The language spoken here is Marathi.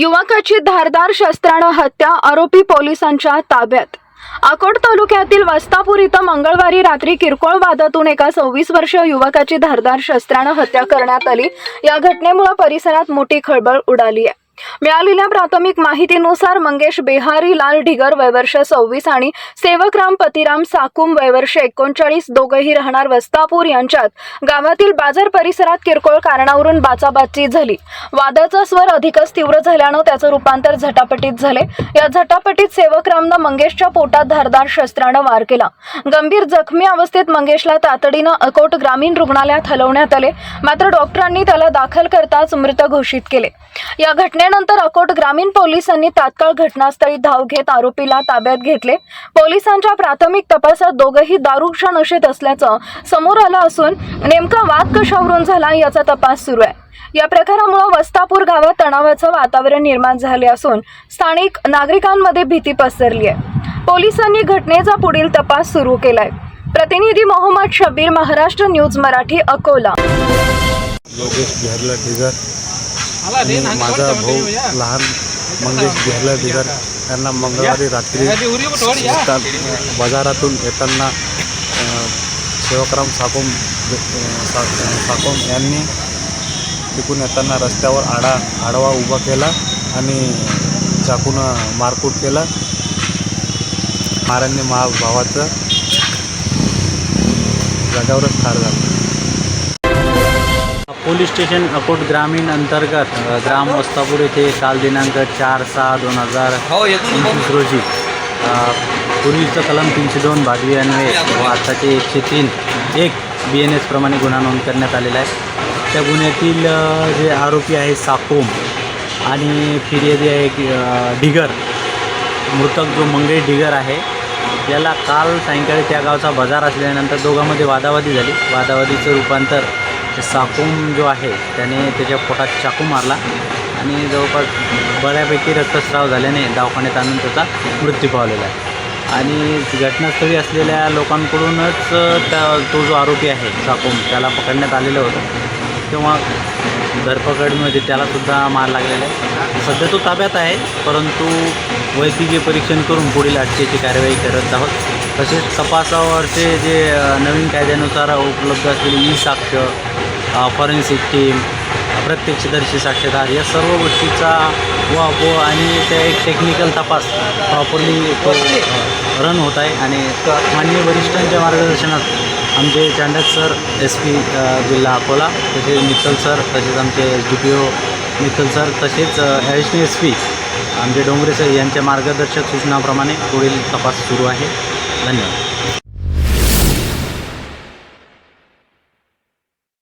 युवकाची धारदार शस्त्रानं हत्या आरोपी पोलिसांच्या ताब्यात. अकोट तालुक्यातील वस्तापूर इथं मंगळवारी रात्री किरकोळ वादातून एका सव्वीस वर्षीय युवकाची धारदार शस्त्रानं हत्या करण्यात आली. या घटनेमुळे परिसरात मोठी खळबळ उडाली आहे. मिळालेल्या प्राथमिक माहितीनुसार मंगेश बिहारी लाल ढिगर वयवर्ष सव्वीस आणि सेवकराम पतिराम साकुम वयवर्ष एकोणचाळीस दोघंही राहणार वस्तापूर यांच्यात. गावातील बाजार परिसरात किरकोळ कारणावरून बाचाबाची झाली. वादाचा स्वर अधिकच तीव्र झाल्यानं त्याचं रूपांतर झटापटीत झाले. या झटापटीत सेवकरामनं मंगेशच्या पोटात धारदार शस्त्रानं वार केला. गंभीर जखमी अवस्थेत मंगेशला तातडीनं अकोट ग्रामीण रुग्णालयात हलवण्यात आले. मात्र डॉक्टरांनी त्याला दाखल करताच मृत घोषित केले. या घटने यानंतर अकोट ग्रामीण पोलिसांनी तात्काळ घटनास्थळी धाव घेत आरोपीला ताब्यात घेतले. पोलिसांच्या प्राथमिक तपासात दोघंही दारूच्या नशेत असल्याचं समोर आलं असून नेमका वाद कशावरून झाला याचा तपास सुरू आहे. या प्रकारामुळे वस्तापूर गावात तणावाचं वातावरण निर्माण झाले असून स्थानिक नागरिकांमध्ये भीती पसरली आहे. पोलिसांनी घटनेचा पुढील तपास सुरू केलाय. प्रतिनिधी मोहम्मद शबीर महाराष्ट्र न्यूज मराठी अकोला. आणि माझा भाऊ लहान मंगेश बिहारला ढिगर यांना मंगळवारी रात्री बाजारातून येताना सेवकराम साकोम सा साकोम यांनी तिकून येताना रस्त्यावर आडा आडवा उभा केला आणि चाकून मारकूट केला. मारांनी मा भावाचं जाग्यावरच ठार झालं. पोलीस स्टेशन अकोट ग्रामीण अंतर्गत ग्राम वस्तापूर येथे काल दिनांक चार सहा दोन हजार पंचवीस रोजी पूर्वीचं कलम तीनशे दोन भादवी अन्वये व आताचे एकशे तीन एक बी एन एसप्रमाणे गुन्हा नोंद करण्यात आलेला आहे. त्या गुन्ह्यातील जे आरोपी आहे साकोम आणि फिर्यादी आहे ढिगर मृतक जो मंगेश ढिगर आहे याला काल सायंकाळी त्या गावचा बाजार असल्यानंतर दोघांमध्ये वादावादी झाली. वादावादीचं रूपांतर ते जो आहे त्याने त्याच्या पोटात चाकू मारला आणि जवळपास बऱ्यापैकी रक्तस्राव झाल्याने दवाखान्यात आणून त्याचा मृत्यू पावलेला आहे. आणि घटनास्थळी असलेल्या लोकांकडूनच त्या तो जो आरोपी आहे साकूम त्याला पकडण्यात आलेलं होतं. तेव्हा धरपकडमध्ये त्यालासुद्धा मार लागलेला आहे. सध्या तो ताब्यात आहे परंतु वैद्यकीय परीक्षण करून पुढील अटकेची कार्यवाही करत आहोत. तसेच तपासावरचे जे नवीन कायद्यानुसार उपलब्ध असलेली ई साक्ष फॉरेन्सिक टीम प्रत्यक्षदर्शी साक्षीदार या सर्व गोष्टीचा वापो आणि त्या एक टेक्निकल तपास प्रॉपरली तो रन होत आहे. आणि माननीय वरिष्ठांच्या मार्गदर्शनात आमचे चांडक सर एस पी जिल्हा अकोला तसेच मित्तल सर तसेच आमचे S D P O Mittal sir तसेच ॲडिशनल एस पी आमचे डोंगरे सर यांच्या मार्गदर्शक सूचनाप्रमाणे पुढील तपास सुरू आहे. धन्यवाद.